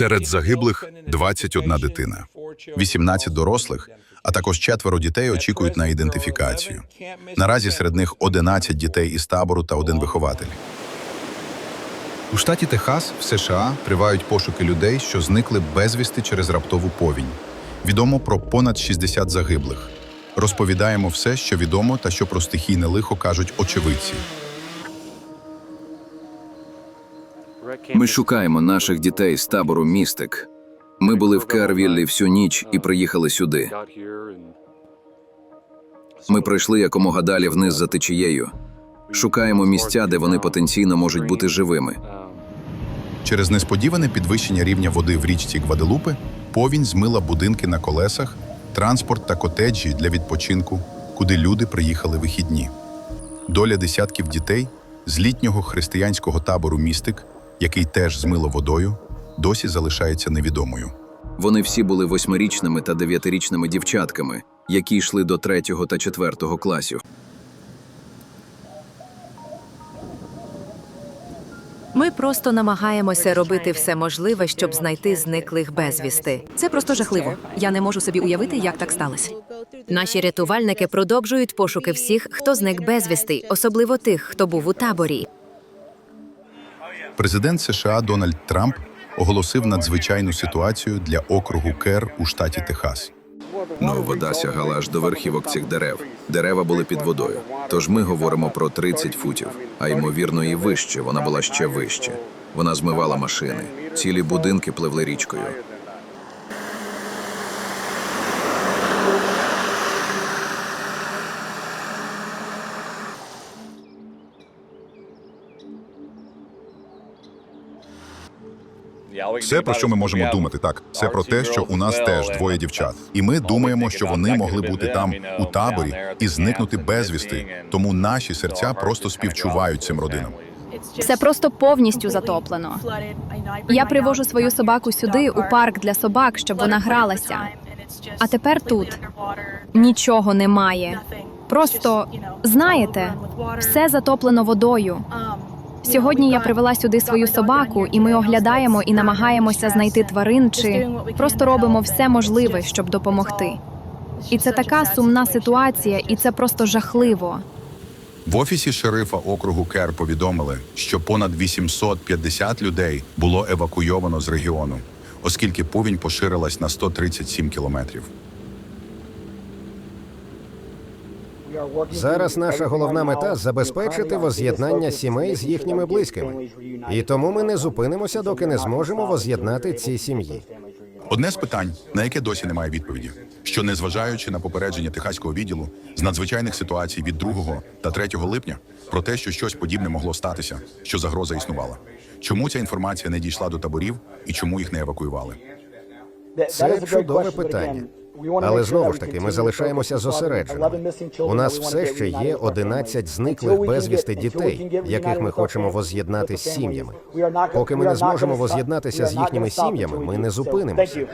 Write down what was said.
Серед загиблих 21 дитина, 18 дорослих, а також четверо дітей очікують на ідентифікацію. Наразі серед них 11 дітей із табору та один вихователь. У штаті Техас в США тривають пошуки людей, що зникли безвісти через раптову повінь. Відомо про понад 60 загиблих. Розповідаємо все, що відомо та що про стихійне лихо кажуть очевидці. Ми шукаємо наших дітей з табору Містик. Ми були в Карвіллі всю ніч і приїхали сюди. Ми пройшли якомога далі вниз за течією. Шукаємо місця, де вони потенційно можуть бути живими. Через несподіване підвищення рівня води в річці Гваделупи повінь змила будинки на колесах, транспорт та котеджі для відпочинку, куди люди приїхали вихідні. Доля десятків дітей з літнього християнського табору Містик, який теж змило водою, досі залишається невідомою. Вони всі були восьмирічними та дев'ятирічними дівчатками, які йшли до третього та четвертого класів. Ми просто намагаємося робити все можливе, щоб знайти зниклих безвісти. Це просто жахливо. Я не можу собі уявити, як так сталося. Наші рятувальники продовжують пошуки всіх, хто зник безвісти, особливо тих, хто був у таборі. Президент США Дональд Трамп оголосив надзвичайну ситуацію для округу Кер у штаті Техас. Ну, вода сягала аж до верхівок цих дерев. Дерева були під водою. Тож ми говоримо про 30 футів, а ймовірно, і вище. Вона була ще вище. Вона змивала машини. Цілі будинки пливли річкою. Все, про що ми можемо думати, так це про те, що у нас теж двоє дівчат, і ми думаємо, що вони могли бути там у таборі і зникнути безвісти. Тому наші серця просто співчувають цим родинам. Все просто повністю затоплено. Я привожу свою собаку сюди у парк для собак, щоб вона гралася. А тепер тут нічого немає. Просто знаєте, все затоплено водою. Сьогодні я привела сюди свою собаку, і ми оглядаємо і намагаємося знайти тварин, чи просто робимо все можливе, щоб допомогти. І це така сумна ситуація, і це просто жахливо. В офісі шерифа округу Кер повідомили, що понад 850 людей було евакуйовано з регіону, оскільки повінь поширилась на 137 кілометрів. Зараз наша головна мета забезпечити воз'єднання сімей з їхніми близькими. І тому ми не зупинимося, доки не зможемо воз'єднати ці сім'ї. Одне з питань, на яке досі немає відповіді, що незважаючи на попередження техаського відділу з надзвичайних ситуацій від 2 та 3 липня про те, що щось подібне могло статися, що загроза існувала. Чому ця інформація не дійшла до таборів і чому їх не евакуювали? Це чудове питання. Але знову ж таки, ми залишаємося зосередженими. У нас все ще є 11 зниклих безвісти дітей, яких ми хочемо воз'єднати з сім'ями. Поки ми не зможемо воз'єднатися з їхніми сім'ями, ми не зупинимося.